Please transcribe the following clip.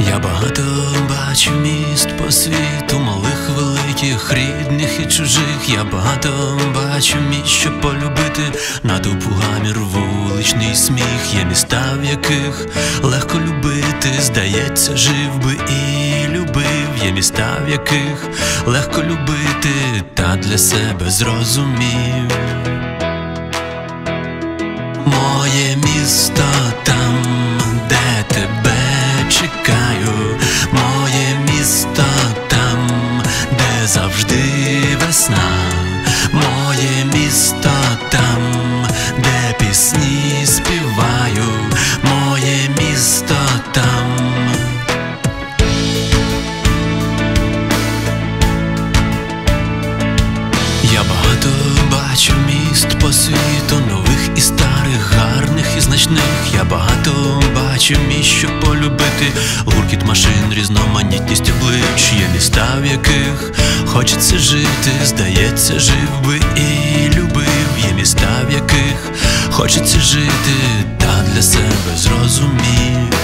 Я багато бачу міст по світу, малих, великих, рідних і чужих. Я багато бачу міст, щоб полюбити натовпу гамір, вуличний сміх. Є міста, в яких легко любити, здається, жив би і любив. Є міста, в яких легко любити, та для себе зрозумів. Моє місто весна, моє місто там, де пісні співаю, моє місто там. Я багато бачу міст по світу, нових і старих, гарних і значних. Я багато бачу міст, щоб полюбити гуркіт машин, різноманітність облич. Є міста, в яких хочеться жити, здається, жив би і любив. Є міста, в яких хочеться жити, та для себе зрозумів.